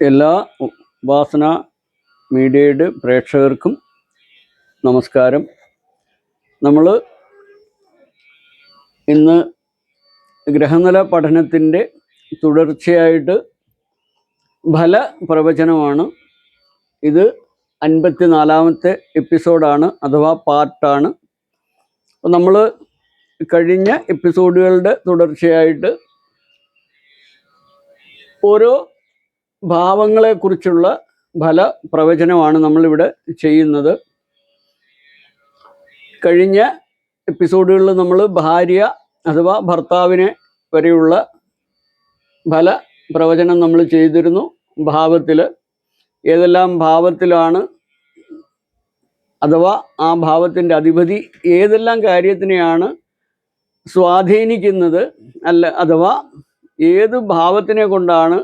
എല്ലാ ഉപാസന മീഡിയയുടെ പ്രേക്ഷകർക്കും നമസ്കാരം. നമ്മൾ ഇന്ന് ഗ്രഹനില പഠനത്തിന്റെ തുടർച്ചയായിട്ട് ഫല പ്രവചനമാണ്. ഇത് അൻപത്തി നാലാമത്തെ എപ്പിസോഡാണ് അഥവാ പാർട്ടാണ്. അപ്പോൾ നമ്മൾ കഴിഞ്ഞ എപ്പിസോഡുകളുടെ തുടർച്ചയായിട്ട് ഓരോ ഭാവങ്ങളെക്കുറിച്ചുള്ള ഫല പ്രവചനമാണ് നമ്മളിവിടെ ചെയ്യുന്നത്. കഴിഞ്ഞ എപ്പിസോഡുകളിൽ നമ്മൾ ഭാര്യ അഥവാ ഭർത്താവിനെ വരെയുള്ള ഫല പ്രവചനം നമ്മൾ ചെയ്തിരുന്നു. ഭാവത്തിൽ ഏതെല്ലാം ഭാവത്തിലാണ് അഥവാ ആ ഭാവത്തിന്റെ അധിപതി ഏതെല്ലാം കാര്യത്തിനെയാണ് സ്വാധീനിക്കുന്നത്? അല്ല അഥവാ ഏത് ഭാവത്തിനെ കൊണ്ടാണ്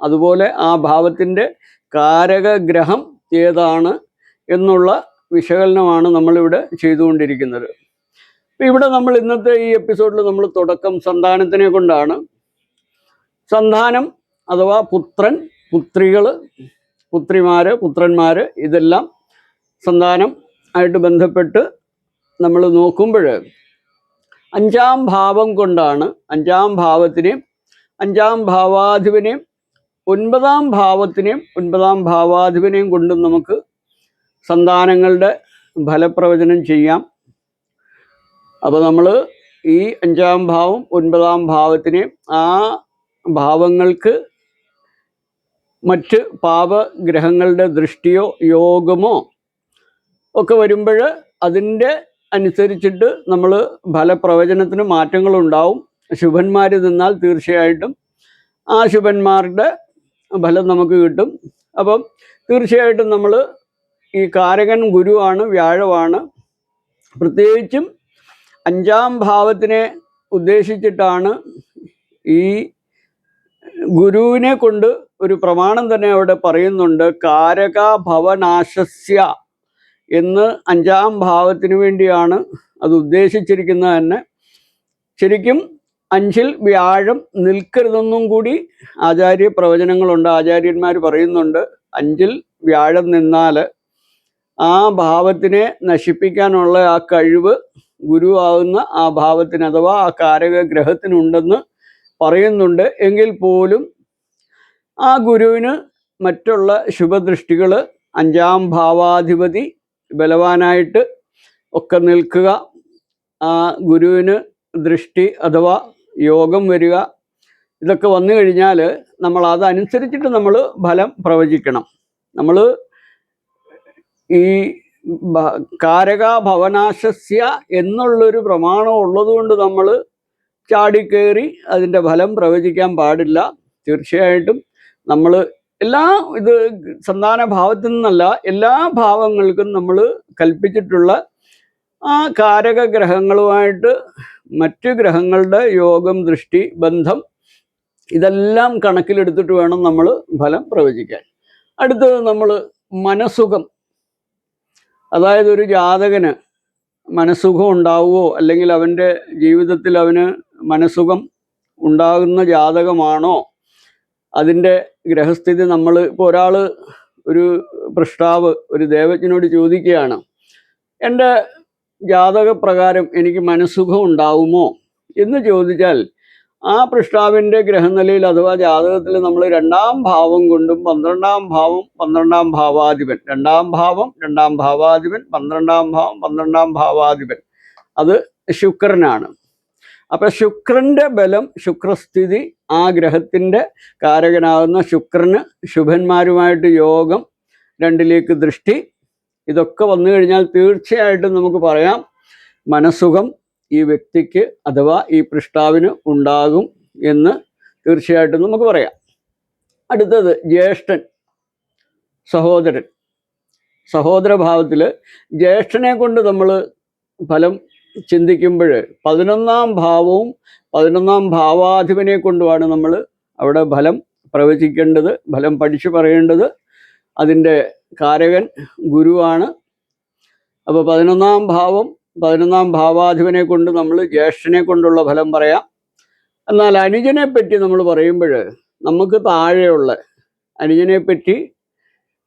അതുപോലെ ആ ഭാവത്തിന്റെ കാരകഗ്രഹം ഏതാണ് എന്നുള്ള വിശകലനമാണ് നമ്മളിവിടെ ചെയ്തുകൊണ്ടിരിക്കുന്നത്. ഇവിടെ നമ്മൾ ഇന്നത്തെ ഈ എപ്പിസോഡിൽ നമ്മൾ തുടക്കം സന്താനത്തിനെ കൊണ്ടാണ്. സന്താനം അഥവാ പുത്രൻ പുത്രികൾ പുത്രിമാർ പുത്രന്മാർ ഇതെല്ലാം സന്താനം ആയിട്ട് ബന്ധപ്പെട്ട് നമ്മൾ നോക്കുമ്പോൾ അഞ്ചാം ഭാവം കൊണ്ടാണ് അഞ്ചാം ഭാവത്തിനെയും അഞ്ചാം ഭാവാധിപനെയും ഒൻപതാം ഭാവത്തിനെയും ഒൻപതാം ഭാവാധിപനെയും കൊണ്ടും നമുക്ക് സന്താനങ്ങളുടെ ഫലപ്രവചനം ചെയ്യാം. അപ്പോൾ നമ്മൾ ഈ അഞ്ചാം ഭാവം ഒൻപതാം ഭാവത്തിനെയും ആ ഭാവങ്ങൾക്ക് മറ്റ് പാപഗ്രഹങ്ങളുടെ ദൃഷ്ടിയോ യോഗമോ ഒക്കെ വരുമ്പോൾ അതിന്റെ അനുസരിച്ചിട്ട് നമ്മൾ ഫലപ്രവചനത്തിന് മാറ്റങ്ങളുണ്ടാവും. ശുഭന്മാർ നിന്നാൽ തീർച്ചയായിട്ടും ആ ശുഭന്മാരുടെ ഫലം നമുക്ക് കിട്ടും. അപ്പം തീർച്ചയായിട്ടും നമ്മൾ ഈ കാരകൻ ഗുരുവാണ് വ്യാഴമാണ്. പ്രത്യേകിച്ചും അഞ്ചാം ഭാവത്തിനെ ഉദ്ദേശിച്ചിട്ടാണ് ഈ ഗുരുവിനെ കൊണ്ട് ഒരു പ്രമാണം തന്നെ അവിടെ പറയുന്നുണ്ട്. കാരക ഭവനാശസ്യ എന്ന് അഞ്ചാം ഭാവത്തിന് വേണ്ടിയാണ് അത് ഉദ്ദേശിച്ചിരിക്കുന്നത് തന്നെ. ശരിക്കും അഞ്ചിൽ വ്യാഴം നിൽക്കരുതെന്നും കൂടി ആചാര്യ പ്രവചനങ്ങളുണ്ട് ആചാര്യന്മാർ പറയുന്നുണ്ട് അഞ്ചിൽ വ്യാഴം നിന്നാൽ ആ ഭാവത്തിനെ നശിപ്പിക്കാനുള്ള ആ കഴിവ് ഗുരുവാകുന്ന ആ ഭാവത്തിന് അഥവാ ആ കാരക ഗ്രഹത്തിനുണ്ടെന്ന് പറയുന്നുണ്ട്. എങ്കിൽ പോലും ആ ഗുരുവിന് മറ്റുള്ള ശുഭദൃഷ്ടികൾ അഞ്ചാം ഭാവാധിപതി ബലവാനായിട്ട് ഒക്കെ നിൽക്കുക ആ ഗുരുവിന് ദൃഷ്ടി അഥവാ യോഗം വരിക ഇതൊക്കെ വന്നു കഴിഞ്ഞാൽ നമ്മൾ അതനുസരിച്ചിട്ട് നമ്മൾ ഫലം പ്രവചിക്കണം. നമ്മൾ ഈ കാരക ഭവനാശസ്യ എന്നുള്ളൊരു പ്രമാണം ഉള്ളതുകൊണ്ട് നമ്മൾ ചാടിക്കേറി അതിന്റെ ഫലം പ്രവചിക്കാൻ പാടില്ല. തീർച്ചയായിട്ടും നമ്മൾ എല്ലാ ഇത് സന്താന ഭാവത്തിൽ നിന്നല്ല എല്ലാ ഭാവങ്ങൾക്കും നമ്മൾ കൽപ്പിച്ചിട്ടുള്ള ആ കാരക ഗ്രഹങ്ങളുമായിട്ട് മറ്റു ഗ്രഹങ്ങളുടെ യോഗം ദൃഷ്ടി ബന്ധം ഇതെല്ലാം കണക്കിലെടുത്തിട്ട് വേണം നമ്മൾ ഫലം പ്രവചിക്കാൻ. അടുത്തത് നമ്മൾ മനസുഖം അതായത് ഒരു ജാതകന് മനസുഖം ഉണ്ടാവുമോ അല്ലെങ്കിൽ അവന്റെ ജീവിതത്തിൽ അവന് മനസുഖം ഉണ്ടാകുന്ന ജാതകമാണോ അതിന്റെ ഗ്രഹസ്ഥിതി നമ്മൾ ഇപ്പോൾ ഒരാൾ ഒരു പ്രഷ്ടാവ് ഒരു ദേവജ്ഞനോട് ചോദിക്കുകയാണ്. എന്റെ ജാതകപ്രകാരം എനിക്ക് മനസ്സുഖം ഉണ്ടാവുമോ എന്ന് ചോദിച്ചാൽ ആ പൃഷ്ടാവിന്റെ ഗ്രഹനിലയിൽ അഥവാ ജാതകത്തിൽ നമ്മൾ രണ്ടാം ഭാവം കൊണ്ടും പന്ത്രണ്ടാം ഭാവം പന്ത്രണ്ടാം ഭാവാധിപൻ. രണ്ടാം ഭാവം രണ്ടാം ഭാവാധിപൻ പന്ത്രണ്ടാം ഭാവം പന്ത്രണ്ടാം ഭാവാധിപൻ. അത് ശുക്രനാണ്. അപ്പം ശുക്രന്റെ ബലം ശുക്രസ്ഥിതി ആ ഗ്രഹത്തിന്റെ കാരകനാകുന്ന ശുക്രന് ശുഭന്മാരുമായിട്ട് യോഗം രണ്ടിലേക്ക് ദൃഷ്ടി ഇതൊക്കെ വന്നു കഴിഞ്ഞാൽ തീർച്ചയായിട്ടും നമുക്ക് പറയാം മനസുഖം ഈ വ്യക്തിക്ക് അഥവാ ഈ പൃഷ്ടാവിന് ഉണ്ടാകും എന്ന് തീർച്ചയായിട്ടും നമുക്ക് പറയാം. അടുത്തത് ജ്യേഷ്ഠൻ സഹോദരൻ. സഹോദരഭാവത്തിൽ ജ്യേഷ്ഠനെ കൊണ്ട് നമ്മൾ ഫലം ചിന്തിക്കുമ്പോൾ പതിനൊന്നാം ഭാവവും പതിനൊന്നാം ഭാവാധിപനെ കൊണ്ടുമാണ് നമ്മൾ അവിടെ ഫലം പ്രവചിക്കേണ്ടത് ഫലം പഠിച്ചു പറയേണ്ടത്. അതിന്റെ കാരകൻ ഗുരുവാണ്. അപ്പോൾ പതിനൊന്നാം ഭാവം പതിനൊന്നാം ഭാവാധിപനെ കൊണ്ട് നമ്മൾ ജ്യേഷ്ഠനെ കൊണ്ടുള്ള ഫലം പറയാം. എന്നാൽ അനുജനെ പറ്റി നമ്മൾ പറയുമ്പോൾ നമുക്ക് താഴെയുള്ള അനുജനെ പറ്റി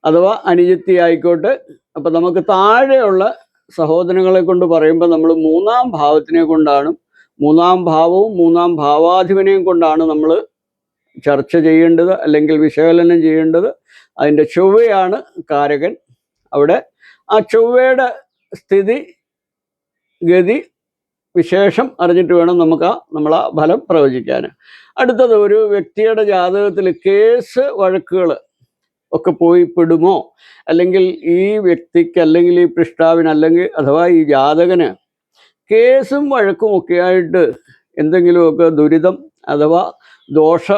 അഥവാ അനുജത്തി ആയിക്കോട്ടെ അപ്പം നമുക്ക് താഴെയുള്ള സഹോദരങ്ങളെ കൊണ്ട് പറയുമ്പോൾ നമ്മൾ മൂന്നാം ഭാവത്തിനെ കൊണ്ടാണ് മൂന്നാം ഭാവവും മൂന്നാം ഭാവാധിപനെയും കൊണ്ടാണ് നമ്മൾ ചർച്ച ചെയ്യേണ്ടത് അല്ലെങ്കിൽ വിശകലനം ചെയ്യേണ്ടത്. അതിന്റെ ചൊവ്വയാണ് കാരകൻ. അവിടെ ആ ചൊവ്വയുടെ സ്ഥിതി ഗതി വിശേഷം അറിഞ്ഞിട്ട് വേണം നമുക്ക് ആ നമ്മൾ ആ ഫലം പ്രവചിക്കാൻ. അടുത്തത് ഒരു വ്യക്തിയുടെ ജാതകത്തിൽ കേസ് വഴക്കുകൾ ഒക്കെ പോയി പെടുമോ? അല്ലെങ്കിൽ ഈ വ്യക്തിക്ക് അല്ലെങ്കിൽ ഈ പൃഷ്ടാവിന് അല്ലെങ്കിൽ അഥവാ ഈ ജാതകന് കേസും വഴക്കും ഒക്കെ ആയിട്ട് എന്തെങ്കിലുമൊക്കെ ദുരിതം അഥവാ ദോഷ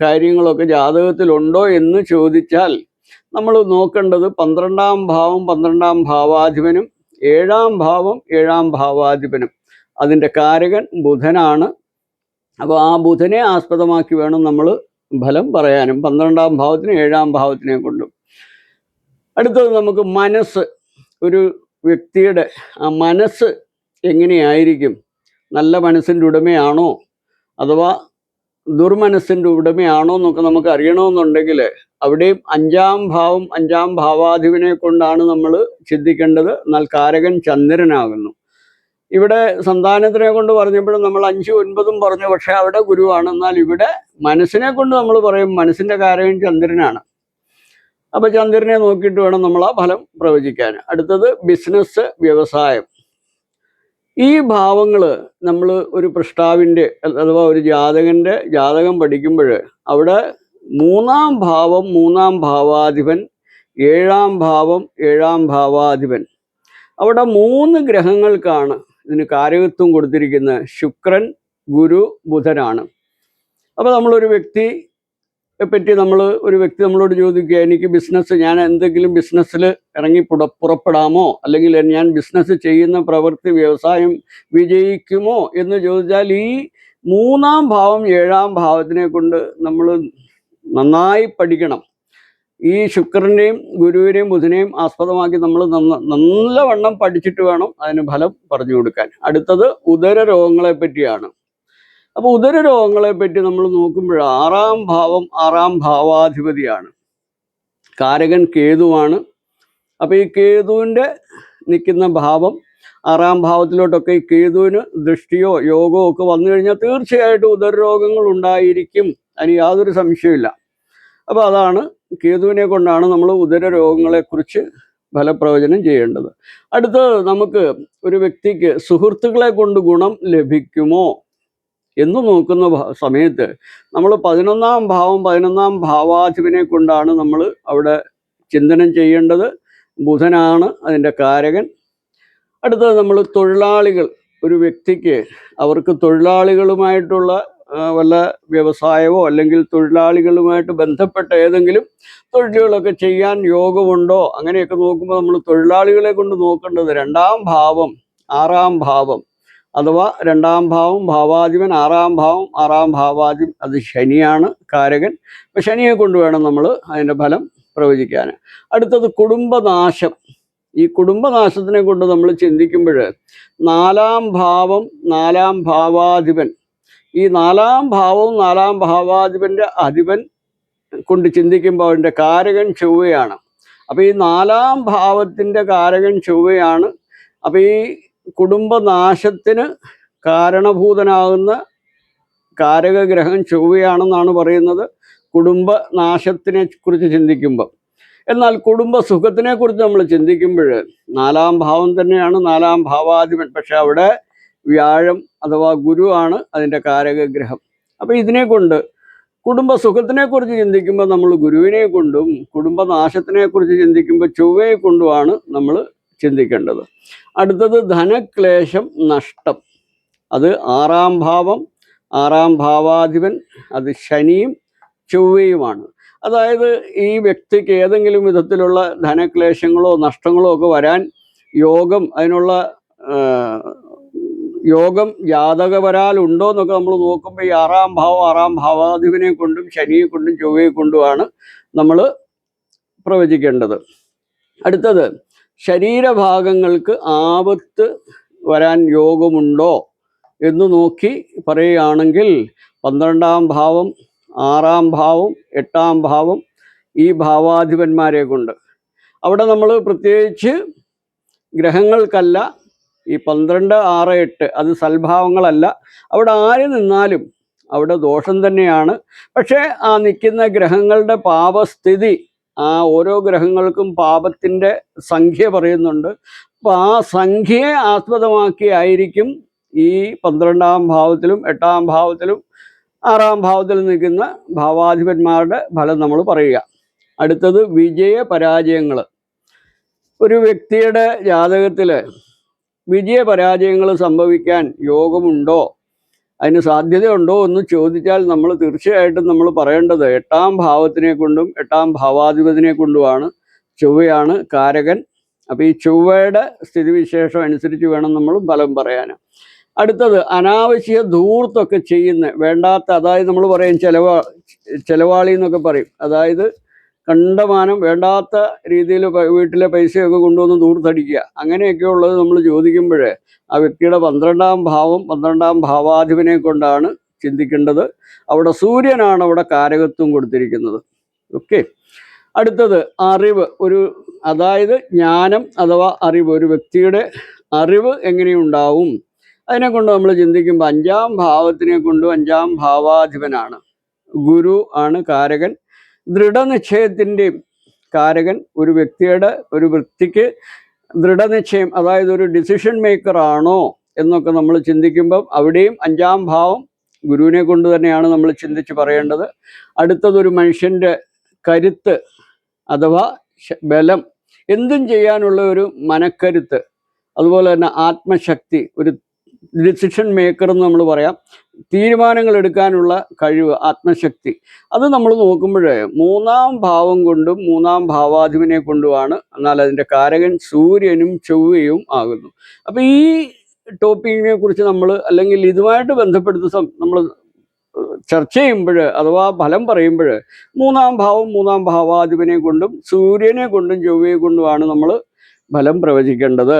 കാര്യങ്ങളൊക്കെ ജാതകത്തിലുണ്ടോ എന്ന് ചോദിച്ചാൽ നമ്മൾ നോക്കേണ്ടത് പന്ത്രണ്ടാം ഭാവം പന്ത്രണ്ടാം ഭാവാധിപനും ഏഴാം ഭാവം ഏഴാം ഭാവാധിപനും. അതിന്റെ കാരകൻ ബുധനാണ്. അപ്പോൾ ആ ബുധനെ ആസ്പദമാക്കി വേണം നമ്മൾ ഫലം പറയാനും പന്ത്രണ്ടാം ഭാവത്തിനും ഏഴാം ഭാവത്തിനെയും കൊണ്ടും. അടുത്തത് നമുക്ക് മനസ്സ്. ഒരു വ്യക്തിയുടെ ആ മനസ്സ് എങ്ങനെയായിരിക്കും? നല്ല മനസ്സിന്റെ ഉടമയാണോ? അഥവാ ദുർമനസ്സിന്റെ ഉടമയാണോ എന്നൊക്കെ നമുക്ക് അറിയണമെന്നുണ്ടെങ്കിൽ അവിടെയും അഞ്ചാം ഭാവം അഞ്ചാം ഭാവാധിപനെ കൊണ്ടാണ് നമ്മൾ ചിന്തിക്കേണ്ടത്. എന്നാൽ കാരകൻ ചന്ദ്രനാകുന്നു. ഇവിടെ സന്താനത്തിനെ കൊണ്ട് പറഞ്ഞപ്പോഴും നമ്മൾ അഞ്ചും ഒൻപതും പറഞ്ഞു പക്ഷേ അവിടെ ഗുരുവാണ്. എന്നാൽ ഇവിടെ മനസ്സിനെ കൊണ്ട് നമ്മൾ പറയും മനസ്സിന്റെ കാരകൻ ചന്ദ്രനാണ്. അപ്പോൾ ചന്ദ്രനെ നോക്കിയിട്ട് വേണം നമ്മൾ ആ ഫലം പ്രവചിക്കാൻ. അടുത്തത് ബിസിനസ് വ്യവസായം. ഈ ഭാവങ്ങൾ നമ്മൾ ഒരു പൃഷ്ടാവിന്റെ അഥവാ ഒരു ജാതകന്റെ ജാതകം പഠിക്കുമ്പോൾ അവിടെ മൂന്നാം ഭാവം മൂന്നാം ഭാവാധിപൻ ഏഴാം ഭാവം ഏഴാം ഭാവാധിപൻ. അവിടെ മൂന്ന് ഗ്രഹങ്ങൾക്കാണ് ഇതിന് കാരകത്വം കൊടുത്തിരിക്കുന്നത്. ശുക്രൻ ഗുരു ബുധനാണ്. അപ്പോൾ നമ്മളൊരു വ്യക്തി പറ്റി നമ്മൾ ഒരു വ്യക്തി നമ്മളോട് ചോദിക്കുക എനിക്ക് ബിസിനസ് ഞാൻ എന്തെങ്കിലും ബിസിനസ്സിൽ ഇറങ്ങി പുട പുറപ്പെടാമോ? അല്ലെങ്കിൽ ഞാൻ ബിസിനസ് ചെയ്യുന്ന പ്രവൃത്തി വ്യവസായം വിജയിക്കുമോ? എന്ന് ചോദിച്ചാൽ ഈ മൂന്നാം ഭാവം ഏഴാം ഭാവത്തിനെ കൊണ്ട് നമ്മൾ നന്നായി പഠിക്കണം. ഈ ശുക്രന്റെയും ഗുരുവിനെയും ബുധനെയും ആസ്പദമാക്കി നമ്മൾ നല്ലവണ്ണം പഠിച്ചിട്ട് വേണം അതിന് ഫലം പറഞ്ഞു കൊടുക്കാൻ. അടുത്തത് ഉദര രോഗങ്ങളെ പറ്റിയാണ്. അപ്പോൾ ഉദര രോഗങ്ങളെ പറ്റി നമ്മൾ നോക്കുമ്പോൾ ആറാം ഭാവം ആറാം ഭാവാധിപതിയാണ്. കാരകൻ കേതുവാണ്. അപ്പോൾ ഈ കേതുവിന്റെ നിൽക്കുന്ന ഭാവം ആറാം ഭാവത്തിലോട്ടൊക്കെ ഈ കേതുവിന് ദൃഷ്ടിയോ യോഗമോ ഒക്കെ വന്നു കഴിഞ്ഞാൽ തീർച്ചയായിട്ടും ഉദരരോഗങ്ങൾ ഉണ്ടായിരിക്കും അതിന് യാതൊരു സംശയമില്ല അപ്പോൾ അതാണ് കേതുവിനെ കൊണ്ടാണ് നമ്മൾ ഉദര രോഗങ്ങളെക്കുറിച്ച് ഫലപ്രവചനം ചെയ്യേണ്ടത്. അടുത്തത് നമുക്ക് ഒരു വ്യക്തിക്ക് സുഹൃത്തുക്കളെ കൊണ്ട് ഗുണം ലഭിക്കുമോ? എന്ന് നോക്കുന്ന സമയത്ത് നമ്മൾ പതിനൊന്നാം ഭാവം പതിനൊന്നാം ഭാവാധിപനെ കൊണ്ടാണ് നമ്മൾ അവിടെ ചിന്തനം ചെയ്യേണ്ടത്. ബുധനാണ് അതിന്റെ കാരകൻ. അടുത്തത് നമ്മൾ തൊഴിലാളികൾ. ഒരു വ്യക്തിക്ക് അവർക്ക് തൊഴിലാളികളുമായിട്ടുള്ള വല്ല വ്യവസായമോ അല്ലെങ്കിൽ തൊഴിലാളികളുമായിട്ട് ബന്ധപ്പെട്ട ഏതെങ്കിലും തൊഴിലുകളൊക്കെ ചെയ്യാൻ യോഗമുണ്ടോ? അങ്ങനെയൊക്കെ നോക്കുമ്പോൾ നമ്മൾ തൊഴിലാളികളെ കൊണ്ട് നോക്കേണ്ടത് രണ്ടാം ഭാവം ആറാം ഭാവം. അഥവാ രണ്ടാം ഭാവം ഭാവാധിപൻ ആറാം ഭാവം ആറാം ഭാവാധിപൻ. അത് ശനിയാണ് കാരകൻ. അപ്പം ശനിയെ കൊണ്ട് വേണം നമ്മൾ അതിന്റെ ഫലം പ്രവചിക്കാൻ അടുത്തത് കുടുംബനാശം. ഈ കുടുംബനാശത്തിനെ കൊണ്ട് നമ്മൾ ചിന്തിക്കുമ്പോൾ നാലാം ഭാവം നാലാം ഭാവാധിപൻ. ഈ നാലാം ഭാവവും നാലാം ഭാവാധിപന്റെ അധിപൻ കൊണ്ട് ചിന്തിക്കുമ്പോൾ അവന്റെ കാരകൻ ചൊവ്വയാണ്. അപ്പോൾ ഈ നാലാം ഭാവത്തിന്റെ കാരകൻ ചൊവ്വയാണ്. അപ്പോൾ ഈ കുടുംബനാശത്തിന് കാരണഭൂതനാകുന്ന കാരകഗ്രഹം ചൊവ്വയാണെന്നാണ് പറയുന്നത്. കുടുംബനാശത്തിനെ കുറിച്ച് ചിന്തിക്കുമ്പോൾ എന്നാൽ കുടുംബസുഖത്തിനെ കുറിച്ച് നമ്മൾ ചിന്തിക്കുമ്പോൾ നാലാം ഭാവം തന്നെയാണ് നാലാം ഭാവാധിപൻ. പക്ഷെ അവിടെ വ്യാഴം അഥവാ ഗുരുവാണ് അതിന്റെ കാരകഗ്രഹം. അപ്പോൾ ഇതിനെ കൊണ്ട് കുടുംബ സുഖത്തിനെ കുറിച്ച് ചിന്തിക്കുമ്പോൾ നമ്മൾ ഗുരുവിനെ കൊണ്ടും കുടുംബനാശത്തിനെ കുറിച്ച് ചിന്തിക്കുമ്പോൾ ചൊവ്വയെ കൊണ്ടുമാണ് നമ്മൾ ചിന്തിക്കേണ്ടത്. അടുത്തത് ധനക്ലേശം നഷ്ടം. അത് ആറാം ഭാവം ആറാം ഭാവാധിപൻ അത് ശനിയും ചൊവ്വയുമാണ്. അതായത് ഈ വ്യക്തിക്ക് ഏതെങ്കിലും വിധത്തിലുള്ള ധനക്ലേശങ്ങളോ നഷ്ടങ്ങളോ ഒക്കെ വരാൻ യോഗം അതിനുള്ള യോഗം ജാതകവരാൽ ഉണ്ടോ എന്നൊക്കെ നമ്മൾ നോക്കുമ്പോൾ ഈ ആറാം ഭാവം ആറാം ഭാവാധിപനെ കൊണ്ടും ശനിയെ കൊണ്ടും ചൊവ്വയെ കൊണ്ടുമാണ് നമ്മൾ പ്രവചിക്കേണ്ടത്. അടുത്തത് ശരീരഭാഗങ്ങൾക്ക് ആപത്ത് വരാൻ യോഗമുണ്ടോ എന്ന് നോക്കി പറയുകയാണെങ്കിൽ പന്ത്രണ്ടാം ഭാവം ആറാം ഭാവം എട്ടാം ഭാവം ഈ ഭാവാധിപന്മാരെ കൊണ്ട്. അവിടെ നമ്മൾ പ്രത്യേകിച്ച് ഗ്രഹങ്ങൾക്കല്ല ഈ പന്ത്രണ്ട് ആറ് എട്ട് അത് സൽഭാവങ്ങളല്ല. അവിടെ ആര് നിന്നാലും അവിടെ ദോഷം തന്നെയാണ്. പക്ഷേ ആ നിൽക്കുന്ന ഗ്രഹങ്ങളുടെ പാപസ്ഥിതി ആ ഓരോ ഗ്രഹങ്ങൾക്കും പാപത്തിന്റെ സംഖ്യ പറയുന്നുണ്ട്. അപ്പോൾ ആ സംഖ്യയെ ആസ്പദമാക്കിയായിരിക്കും ഈ പന്ത്രണ്ടാം ഭാവത്തിലും എട്ടാം ഭാവത്തിലും ആറാം ഭാവത്തിൽ നിൽക്കുന്ന ഭാവാധിപന്മാരുടെ ഫലം നമ്മൾ പറയുക. അടുത്തത് വിജയ പരാജയങ്ങൾ. ഒരു വ്യക്തിയുടെ ജാതകത്തിൽ വിജയ പരാജയങ്ങൾ സംഭവിക്കാൻ യോഗമുണ്ടോ? അതിന് സാധ്യതയുണ്ടോ എന്ന് ചോദിച്ചാൽ നമ്മൾ തീർച്ചയായിട്ടും നമ്മൾ പറയേണ്ടത് എട്ടാം ഭാവത്തിനെ കൊണ്ടും എട്ടാം ഭാവാധിപതിനെ കൊണ്ടുമാണ്. ചൊവ്വയാണ് കാരകൻ. അപ്പോൾ ഈ ചൊവ്വയുടെ സ്ഥിതിവിശേഷം അനുസരിച്ച് വേണം നമ്മൾ ഫലം പറയാൻ അടുത്തത് അനാവശ്യ ധൂർത്തൊക്കെ ചെയ്യുന്ന വേണ്ടാത്ത അതായത് നമ്മൾ പറയും ചിലവാ ചിലവാളി എന്നൊക്കെ പറയും. അതായത് കണ്ടമാനം വേണ്ടാത്ത രീതിയിൽ വീട്ടിലെ പൈസയൊക്കെ കൊണ്ടുവന്ന് ദൂർത്തടിക്കുക അങ്ങനെയൊക്കെ ഉള്ളത് നമ്മൾ ചോദിക്കുമ്പോൾ ആ വ്യക്തിയുടെ പന്ത്രണ്ടാം ഭാവം പന്ത്രണ്ടാം ഭാവാധിപനെ കൊണ്ടാണ് ചിന്തിക്കേണ്ടത്. അവിടെ സൂര്യനാണ് അവിടെ കാരകത്വം കൊടുത്തിരിക്കുന്നത്. ഓക്കെ. അടുത്തത് അറിവ്. ഒരു അതായത് ജ്ഞാനം അഥവാ അറിവ്. ഒരു വ്യക്തിയുടെ അറിവ് എങ്ങനെയുണ്ടാവും? അതിനെ കൊണ്ട് നമ്മൾ ചിന്തിക്കുമ്പോൾ അഞ്ചാം ഭാവത്തിനെ കൊണ്ടും അഞ്ചാം ഭാവാധിപനാണ്. ഗുരു ആണ് കാരകൻ. ദൃഢനിശ്ചയത്തിന്റെയും കാരകൻ ഒരു വ്യക്തിയുടെ ഒരു വൃത്തിക്ക് ദൃഢനിശ്ചയം അതായത് ഒരു ഡിസിഷൻ മേക്കർ ആണോ എന്നൊക്കെ നമ്മൾ ചിന്തിക്കുമ്പം അവിടെയും അഞ്ചാം ഭാവം ഗുരുവിനെ കൊണ്ട് തന്നെയാണ് നമ്മൾ ചിന്തിച്ച് പറയേണ്ടത്. അടുത്തതൊരു മനുഷ്യന്റെ കരുത്ത് അഥവാ ബലം എന്തും ചെയ്യാനുള്ള ഒരു മനക്കരുത്ത് അതുപോലെ തന്നെ ആത്മശക്തി ഒരു ഡിസിഷൻ മേക്കർ എന്ന് നമ്മൾ പറയാം. തീരുമാനങ്ങൾ എടുക്കാനുള്ള കഴിവ് ആത്മശക്തി. അത് നമ്മൾ നോക്കുമ്പോൾ മൂന്നാം ഭാവം കൊണ്ടും മൂന്നാം ഭാവാധിപനെ കൊണ്ടുമാണ്. എന്നാൽ അതിന്റെ കാരകൻ സൂര്യനും ചൊവ്വയും ആകുന്നു. അപ്പം ഈ ടോപ്പിക്കിനെ കുറിച്ച് നമ്മൾ അല്ലെങ്കിൽ ഇതുമായിട്ട് ബന്ധപ്പെടുത്തി നമ്മൾ ചർച്ച ചെയ്യുമ്പോൾ അഥവാ ഫലം പറയുമ്പോൾ മൂന്നാം ഭാവം മൂന്നാം ഭാവാധിപനെ കൊണ്ടും സൂര്യനെ കൊണ്ടും ചൊവ്വയെ കൊണ്ടുമാണ് നമ്മൾ ഫലം പ്രവചിക്കേണ്ടത്.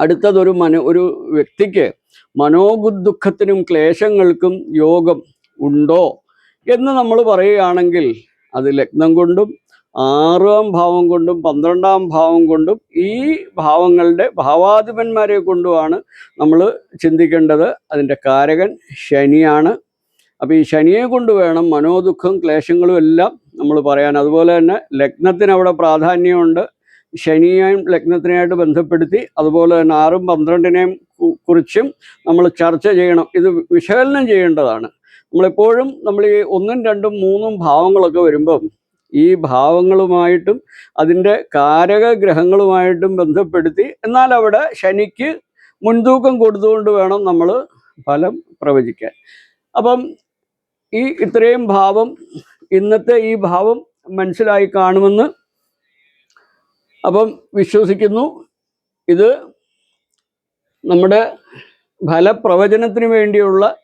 അടുത്തതൊരു മന ഒരു വ്യക്തിക്ക് മനോദുഃഖത്തിനും ക്ലേശങ്ങൾക്കും യോഗം ഉണ്ടോ എന്ന് നമ്മൾ പറയുകയാണെങ്കിൽ അത് ലഗ്നം കൊണ്ടും ആറാം ഭാവം കൊണ്ടും പന്ത്രണ്ടാം ഭാവം കൊണ്ടും ഈ ഭാവങ്ങളുടെ ഭാവാധിപന്മാരെ കൊണ്ടുമാണ് നമ്മൾ ചിന്തിക്കേണ്ടത്. അതിന്റെ കാരകൻ ശനിയാണ്. അപ്പോൾ ഈ ശനിയെ കൊണ്ട് വേണം മനോദുഃഖം ക്ലേശങ്ങളും എല്ലാം നമ്മൾ പറയാൻ. അതുപോലെ തന്നെ ലഗ്നത്തിന് അവിടെ പ്രാധാന്യമുണ്ട്. ശനിയെയും ലഗ്നത്തിനെയായിട്ട് ബന്ധപ്പെടുത്തി അതുപോലെ തന്നെ ആറും പന്ത്രണ്ടിനെയും കുറിച്ചും നമ്മൾ ചർച്ച ചെയ്യണം. ഇത് വിശകലനം ചെയ്യേണ്ടതാണ്. നമ്മളെപ്പോഴും നമ്മൾ ഈ ഒന്നും രണ്ടും മൂന്നും ഭാവങ്ങളൊക്കെ വരുമ്പം ഈ ഭാവങ്ങളുമായിട്ടും അതിന്റെ കാരക ഗ്രഹങ്ങളുമായിട്ടും ബന്ധപ്പെടുത്തി എന്നാൽ അവിടെ ശനിക്ക് മുൻതൂക്കം കൊടുത്തുകൊണ്ട് വേണം നമ്മൾ ഫലം പ്രവചിക്കാൻ. അപ്പം ഈ ഇത്രയും ഭാവം ഇന്നത്തെ ഈ ഭാവം മനസ്സിലായി കാണുമെന്ന് അപ്പം വിശ്വസിക്കുന്നു. ഇത് നമ്മുടെ ഫലപ്രവചനത്തിന് വേണ്ടിയുള്ള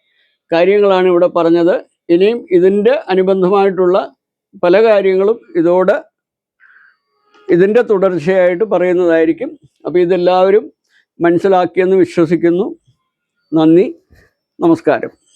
കാര്യങ്ങളാണ് ഇവിടെ പറഞ്ഞത്. ഇനിയും ഇതിന്റെ അനുബന്ധമായിട്ടുള്ള പല കാര്യങ്ങളും ഇതോടെ ഇതിന്റെ തുടർച്ചയായിട്ട് പറയുന്നതായിരിക്കും. അപ്പോൾ ഇതെല്ലാവരും മനസ്സിലാക്കിയെന്ന് വിശ്വസിക്കുന്നു. നന്ദി. നമസ്കാരം.